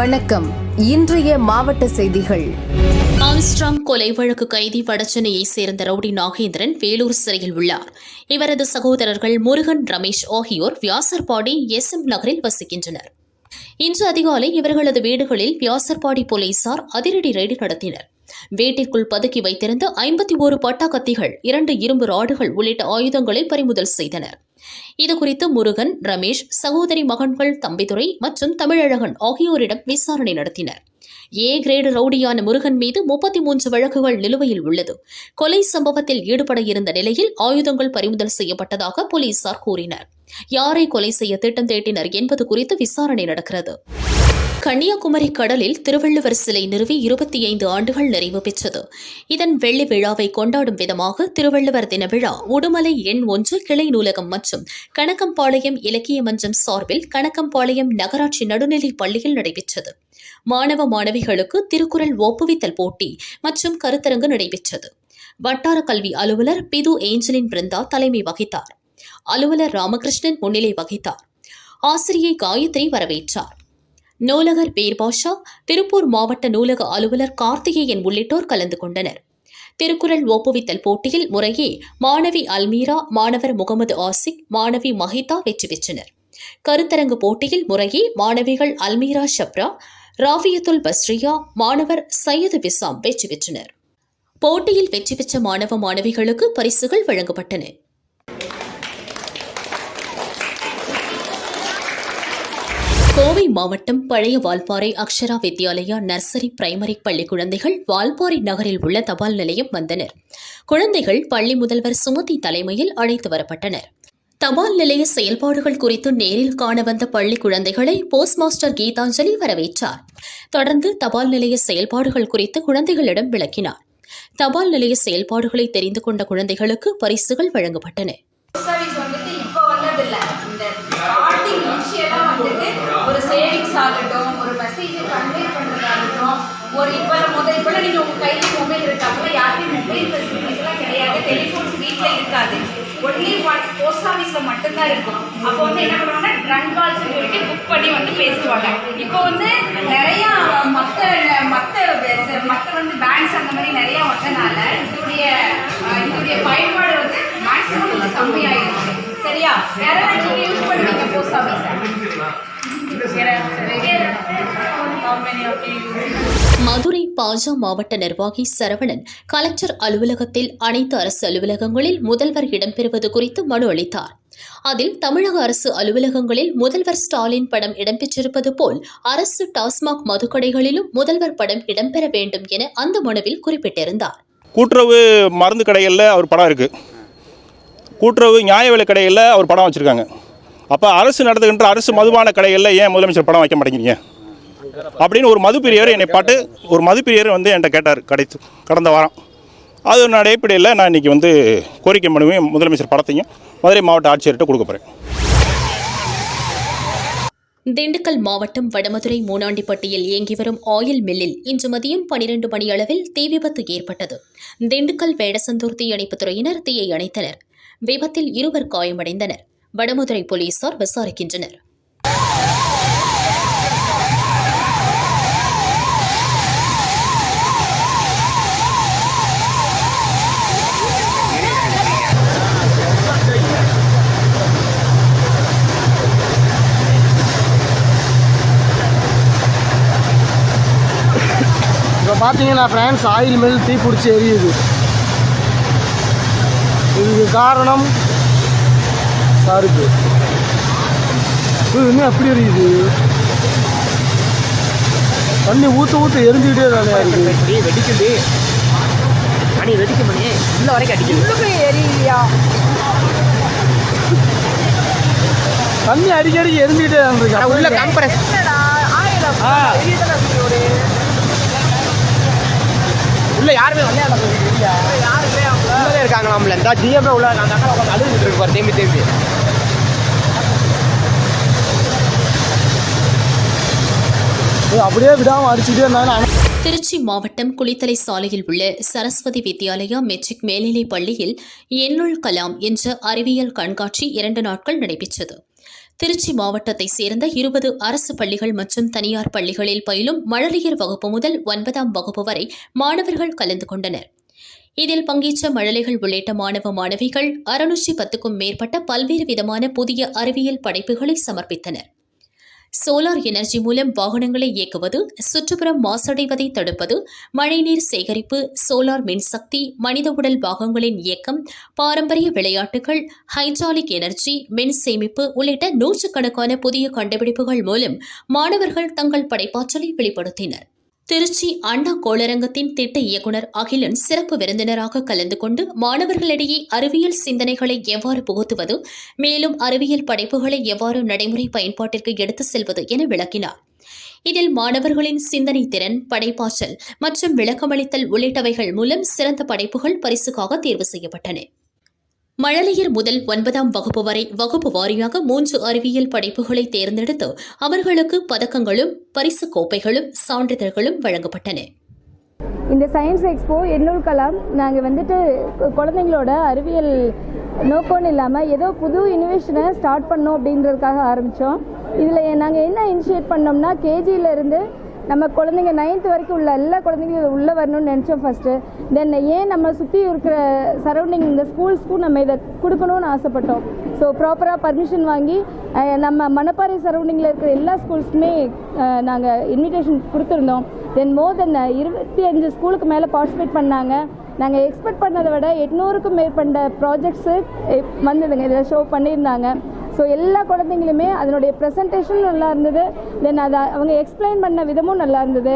வணக்கம். இன்றைய மாவட்ட செய்திகள். ஆம்ஸ்ட்ராங் கொலை வழக்கு கைதி வடசென்னையை சேர்ந்த ரவுடி நாகேந்திரன் வேலூர் சிறையில் உள்ளார். இவரது சகோதரர்கள் முருகன் ரமேஷ் ஆகியோர் வியாசர்பாடி எஸ் எம் நகரில் வசிக்கின்றனர். இன்று அதிகாலை இவர்களது வீடுகளில் வியாசர்பாடி போலீசார் அதிரடி ரெய்டு நடத்தினர். வீட்டிற்குள் பதுக்கி வைத்திருந்த ஐம்பத்தி ஒரு பட்டா கத்திகள் இரண்டு இரும்பு ராடுகள் உள்ளிட்ட ஆயுதங்களை பறிமுதல் செய்தனர். இதுகுறித்து முருகன் ரமேஷ் சகோதரி மகன்கள் தம்பிதுரை மற்றும் தமிழழகன் ஆகியோரிடம் விசாரணை நடத்தினர். ஏ கிரேடு ரவுடியான முருகன் மீது முப்பத்தி மூன்று வழக்குகள் நிலுவையில் உள்ளது. கொலை சம்பவத்தில் ஈடுபட இருந்த நிலையில் ஆயுதங்கள் பறிமுதல் செய்யப்பட்டதாக போலீசார் கூறினர். யாரை கொலை செய்ய திட்டம் தீட்டினர் என்பது குறித்து விசாரணை நடக்கிறது. கன்னியாகுமரி கடலில் திருவள்ளுவர் சிலை நிறுவி இருபத்தி ஐந்து ஆண்டுகள் நிறைவு பெற்றது. இதன் வெள்ளி விழாவை கொண்டாடும் விதமாக திருவள்ளுவர் தின விழா உடுமலை எண் ஒன்று கிளை நூலகம் மற்றும் கணக்கம்பாளையம் இலக்கிய மன்றம் சார்பில் கணக்கம்பாளையம் நகராட்சி நடுநிலைப் பள்ளியில் நடைபெற்றது. மாணவ மாணவிகளுக்கு திருக்குறள் ஒப்புவித்தல் போட்டி மற்றும் கருத்தரங்கு நடைபெற்றது. வட்டார கல்வி அலுவலர் பிது ஏஞ்சலின் பிருந்தா தலைமை வகித்தார். அலுவலர் ராமகிருஷ்ணன் முன்னிலை வகித்தார். ஆசிரியை காயத்ரி வரவேற்றார். நூலகர் பீர்பாஷா திருப்பூர் மாவட்ட நூலக அலுவலர் கார்த்திகேயன் உள்ளிட்டோர் கலந்து கொண்டனர். திருக்குறள் ஒப்புவித்தல் போட்டியில் முறையே மாணவி அல்மீரா மாணவர் முகமது ஆசிக் மாணவி மஹிதா வெற்றி பெற்றனர். கருத்தரங்கு போட்டியில் முறையே மாணவிகள் அல்மீரா ஷப்ரா ராஃபியத்துல் பஸ்ரியா மாணவர் சையது விசாம் வெற்றி பெற்றனர். போட்டியில் வெற்றி பெற்ற மாணவ மாணவிகளுக்கு பரிசுகள் வழங்கப்பட்டன. கோவை மாவட்டம் பழைய வால்பாறை அக்ஷரா வித்யாலயா நர்சரி பிரைமரி பள்ளி குழந்தைகள் வால்பாறை நகரில் உள்ள தபால் நிலையம் வந்தனர். குழந்தைகள் பள்ளி முதல்வர் சுமதி தலைமையில் அழைத்து வரப்பட்டனர். தபால் நிலைய செயல்பாடுகள் குறித்து நேரில் காண வந்த பள்ளி குழந்தைகளை போஸ்ட் மாஸ்டர் கீதாஞ்சலி வரவேற்றார். தொடர்ந்து தபால் நிலைய செயல்பாடுகள் குறித்து குழந்தைகளிடம் விளக்கினார். தபால் நிலைய செயல்பாடுகளை தெரிந்து கொண்ட குழந்தைகளுக்கு பரிசுகள் வழங்கப்பட்டன. ஒரு சேவிங்ஸ் ஆகட்டும் ஒரு மெசேஜ் கன்வே பண்ணுறதாகட்டும் ஒரு இப்போ முதல் இப்போ நீங்கள் உங்கள் கையில் மொபைல் இருக்கா கூட யாருக்கும் மொபைல் ஃபெசிலிட்டிஸ்லாம் கிடையாது. டெலிஃபோன்ஸ் வீட்டில் இருக்காது. ஒன்லி ஒன் போஸ்ட் ஆஃபீஸில் மட்டும்தான் இருக்கும். அப்போ வந்து என்ன பண்ணுவாங்கன்னா ட்ரங்க் கால்ஸ் சொல்லிட்டு புக் பண்ணி வந்து பேசுவாங்க. இப்போ வந்து நிறையா மற்ற மற்ற மற்ற வந்து பேங்க்ஸ் அந்த மாதிரி நிறையா வந்தனால இதோடைய இதனுடைய இதோடைய பயன்பாடு வந்து மேக்ஸிமம் கொஞ்சம் சரியா? யாராவது மதுரை பாஜ மாவட்ட நிர்வாகி சரவணன் கலெக்டர் அலுவலகத்தில் அனைத்து அரசு அலுவலகங்களில் முதல்வர் இடம்பெறுவது குறித்து மனு அளித்தார். அதில் தமிழக அரசு அலுவலகங்களில் முதல்வர் ஸ்டாலின் படம் இடம்பெற்றிருப்பது போல் அரசு டாஸ்மாக் மதுக்கடைகளிலும் முதல்வர் படம் இடம்பெற வேண்டும் என அந்த மனுவில் குறிப்பிட்டிருந்தார். கூட்டுறவு மருந்து கடைகளில் அவர் படம் இருக்குது கூட்டுறவு நியாய விலை கடைகளில் அவர் படம் வச்சிருக்காங்க. அப்போ அரசு நடத்துகின்ற அரசு மதுபான கடைகளில் ஏன் முதலமைச்சர் படம் வைக்க மாட்டேங்கிறீங்க? அப்படின்னு ஒரு மதுப்பிரியர் என்னை பாட்டு ஒரு மதுப்பிரியர் வந்து என்கிட்ட கேட்டார் கிடைத்து கடந்த வாரம். அது ஒரு அடிப்படையில் நான் இன்றைக்கி வந்து கோரிக்கை மனுவையும் முதலமைச்சர் படத்தையும் மதுரை மாவட்ட ஆட்சியர்கிட்ட கொடுக்க போகிறேன் திண்டுக்கல் மாவட்டம் வடமதுரை மூணாண்டிப்பட்டியில் இயங்கி வரும் ஆயில் மில்லில் இன்று மதியம் பனிரெண்டு மணி அளவில் தீ விபத்து ஏற்பட்டது. திண்டுக்கல் வேடசந்தூர் தீயணைப்புத் துறையினர் தீயை அணைத்தனர். விபத்தில் இருவர் காயமடைந்தனர். வடமதுரை போலீசார் விசாரிக்கின்றனர். பார்த்தீங்கன்னா ஃப்ரான்ஸ் ஆயில் மில் தீ பிடிச்சி எரியுது. இதுக்கு காரணம் சருப்பு இது இன்னும் எப்படி எரியுது? தண்ணி ஊற்ற ஊற்ற எரிஞ்சுக்கிட்டே தானே வெடிக்குது. மணி வெடிக்கும் மணி. உள்ள வரைக்கும் அடிக்குது. தண்ணி அடிக்கடி எரிஞ்சுக்கிட்டே தான் இருக்கு. உள்ள கம்ப்ரஸ் ஆ. உள்ள யாருமே வரலையா? உள்ளவே இருக்காங்களாம்ல. இந்த ஜிஎம்ல உள்ள அந்த அக்கா உட்காந்து அழுதுட்டு இருக்கு பாரு திரும்பி திரும்பி அப்படியே விடாமல் அடிச்சுக்கிட்டே இருந்தாலும் திருச்சி மாவட்டம் குளித்தலை சாலையில் உள்ள சரஸ்வதி வித்யாலயா மெட்ரிக் மேல்நிலைப் பள்ளியில் எண்ணுள் கலாம் என்ற அறிவியல் கண்காட்சி இரண்டு நாட்கள் நடைபெற்றது. திருச்சி மாவட்டத்தை சேர்ந்த இருபது அரசு பள்ளிகள் மற்றும் தனியார் பள்ளிகளில் பயிலும் மழலையர் வகுப்பு முதல் ஒன்பதாம் வகுப்பு வரை மாணவர்கள் கலந்து கொண்டனர். இதில் பங்கேற்ற மழலைகள் உள்ளிட்ட மாணவ மாணவிகள் அறுநூற்றி பத்துக்கும் மேற்பட்ட பல்வேறு விதமான புதிய அறிவியல் படைப்புகளை சமர்ப்பித்தனர். சோலார் எனர்ஜி மூலம் வாகனங்களை இயக்குவது சுற்றுப்புறம் மாசடைவதை தடுப்பது மழைநீர் சேகரிப்பு சோலார் மின்சக்தி மனித உடல் பாகங்களின் இயக்கம் பாரம்பரிய விளையாட்டுகள் ஹைட்ராலிக் எனர்ஜி மின் சேமிப்பு உள்ளிட்ட நூற்றுக்கணக்கான புதிய கண்டுபிடிப்புகள் மூலம் மாணவர்கள் தங்கள் படைப்பாற்றலை வெளிப்படுத்தினர். திருச்சி அண்ணா கோளரங்கத்தின் திட்ட இயக்குனர் அகிலன் சிறப்பு விருந்தினராக கலந்து கொண்டு மாணவர்களிடையே அறிவியல் சிந்தனைகளை எவ்வாறு புகுத்துவது மேலும் அறிவியல் படைப்புகளை எவ்வாறு நடைமுறை பயன்பாட்டிற்கு எடுத்துச் செல்வது என விளக்கினார். இதில் மாணவர்களின் சிந்தனை திறன் படைப்பாற்றல் மற்றும் விளக்கமளித்தல் உள்ளிட்டவைகள் மூலம் சிறந்த படைப்புகள் பரிசுக்காக தேர்வு செய்யப்பட்டன. மழலையர் முதல் ஒன்பதாம் வகுப்பு வரை வகுப்பு வாரியாக மூன்று அறிவியல் படைப்புகளை தேர்ந்தெடுத்து அவர்களுக்கு பதக்கங்களும் பரிசு கோப்பைகளும் சான்றிதழ்களும் வழங்கப்பட்டன. இந்த சயின்ஸ் எக்ஸ்போ எண்ணூர் கலாம் நாங்கள் வந்துட்டு குழந்தைங்களோட அறிவியல் நோக்கம்னு இல்லாமல் ஏதோ புது இனோவேஷனை ஸ்டார்ட் பண்ணோம் அப்படின்றதுக்காக ஆரம்பித்தோம் இதில் நாங்கள் என்ன இனிஷியேட் பண்ணோம்னா கேஜியிலேருந்து நம்ம குழந்தைங்க நைன்த் வரைக்கும் உள்ள எல்லா குழந்தைங்களும் உள்ளே வரணும்னு நினச்சோம் ஃபஸ்ட்டு தென் ஏன் நம்ம சுற்றி இருக்கிற சரௌண்டிங் இந்த ஸ்கூல்ஸ்க்கும் நம்ம இதை கொடுக்கணும்னு ஆசைப்பட்டோம். ஸோ ப்ராப்பராக பர்மிஷன் வாங்கி நம்ம மணப்பாறை சரௌண்டிங்கில் இருக்கிற எல்லா ஸ்கூல்ஸுமே நாங்கள் இன்விடேஷன் கொடுத்துருந்தோம். தென் மோர் தென் இருபத்தி அஞ்சு ஸ்கூலுக்கு மேலே பார்ட்டிசிபேட் பண்ணாங்க. நாங்கள் எக்ஸ்பெக்ட் பண்ணதை விட எட்நூறுக்கும் மேற்பட்ட ப்ராஜெக்ட்ஸு வந்ததுங்க. இதில் ஷோ பண்ணியிருந்தாங்க. ஸோ எல்லா குழந்தைங்களுமே அதனுடைய ப்ரெசன்டேஷன் நல்லா இருந்தது. தென் அதை அவங்க எக்ஸ்பிளைன் பண்ண விதமும் நல்லா இருந்தது.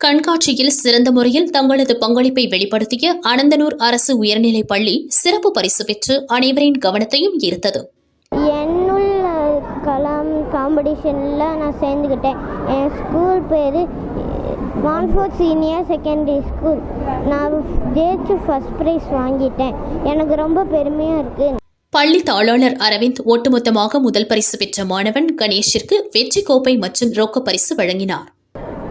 கண்காட்சியில் சிறந்த முறையில் தங்களது பங்களிப்பை வெளிப்படுத்திய அனந்தனூர் அரசு உயர்நிலைப் பள்ளி சிறப்பு பரிசு பெற்று அனைவரின் கவனத்தையும் ஈர்த்தது. என்னுள் கலாம் காம்படிஷனில் நான் சேர்ந்துக்கிட்டேன் என் ஸ்கூல் பேர் மான்ஃபோர்ட் சீனியர் செகண்டரி ஸ்கூல் நான் ஜெயிச்சு ஃபஸ்ட் ப்ரைஸ் வாங்கிட்டேன். எனக்கு ரொம்ப பெருமையாக இருக்குது பள்ளி தாளாளர் அரவிந்த் ஒட்டுமொத்தமாக முதல் பரிசு பெற்ற மாணவன் கணேஷிற்கு வெற்றி கோப்பை மற்றும் ரொக்க பரிசு வழங்கினார்.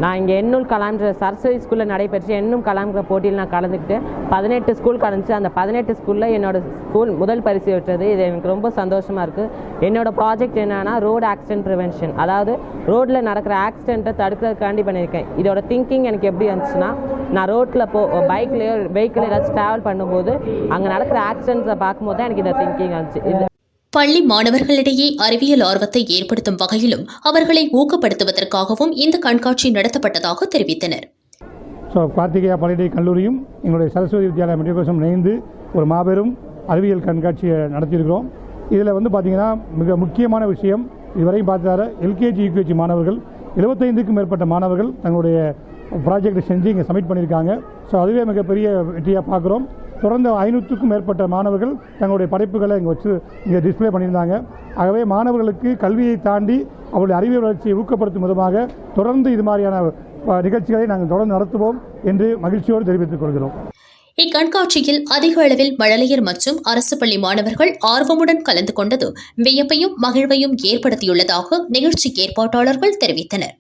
நான் இங்கே எண்ணூல் கலாம்ன்ற சரஸ்வதி ஸ்கூலில் நடைபெற்ற எண்ணும் கலாம்ங்கிற போட்டியில் நான் கலந்துக்கிட்டு பதினெட்டு ஸ்கூல் கலந்துச்சு. அந்த பதினெட்டு ஸ்கூலில் என்னோடய ஸ்கூல் முதல் பரிசு பெற்றது. இது எனக்கு ரொம்ப சந்தோஷமாக இருக்குது என்னோடய ப்ராஜெக்ட் என்னன்னா ரோடு ஆக்சிடென்ட் ப்ரிவென்ஷன் அதாவது ரோட்டில் நடக்கிற ஆக்சிடென்ட்டை தடுக்கிறதுக்காண்டி பண்ணியிருக்கேன். இதோட திங்கிங் எனக்கு எப்படி இருந்துச்சுன்னா நான் ரோட்டில் போ பைக்லேயோ வெஹிக்கிள் ஏதாச்சும் ட்ராவல் பண்ணும்போது அங்கே நடக்கிற ஆக்சிடென்ட்ஸை பார்க்கும்போது தான் எனக்கு இந்த திங்கிங் வந்துச்சு. பள்ளி மாணவர்களிடையே அறிவியல் ஆர்வத்தை ஏற்படுத்தும் வகையிலும் அவர்களை ஊக்கப்படுத்துவதற்காகவும் இந்த கண்காட்சி நடத்தப்பட்டதாக தெரிவித்தனர். ஸோ கார்த்திகேயா பல்கலை கல்லூரியும் எங்களுடைய சரஸ்வதி வித்யாலய மெட்ரிகுலேஷன் இணைந்து ஒரு மாபெரும் அறிவியல் கண்காட்சியை நடத்தியிருக்கிறோம். இதில் வந்து பார்த்திங்கன்னா மிக முக்கியமான விஷயம் இதுவரையும் பார்த்தார எல்கேஜி யூகேஜி மாணவர்கள் 75க்கும் மேற்பட்ட மாணவர்கள் தங்களுடைய ப்ராஜெக்ட் செஞ்சு இங்கே சப்மிட் பண்ணியிருக்காங்க ஸோ அதுவே மிகப்பெரிய வெற்றியாக பார்க்குறோம். தொடர்ந்து ஐநூற்றுக்கும் மேற்பட்ட மாணவர்கள் தங்களுடைய படைப்புகளை இங்கே வச்சு இங்கே டிஸ்ப்ளே பண்ணியிருந்தாங்க. ஆகவே மாணவர்களுக்கு கல்வியை தாண்டி அவருடைய அறிவியல் வளர்ச்சியை ஊக்கப்படுத்தும் விதமாக தொடர்ந்து இது மாதிரியான நிகழ்ச்சிகளை நாங்கள் தொடர்ந்து நடத்துவோம் என்று மகிழ்ச்சியோடு தெரிவித்துக் கொள்கிறோம். இக்கண்காட்சியில் அதிக அளவில் மழலையர் மற்றும் அரசு பள்ளி மாணவர்கள் ஆர்வமுடன் கலந்து கொண்டது வியப்பையும் மகிழ்வையும் ஏற்படுத்தியுள்ளதாக நிகழ்ச்சி ஏற்பாட்டாளர்கள் தெரிவித்தனர்.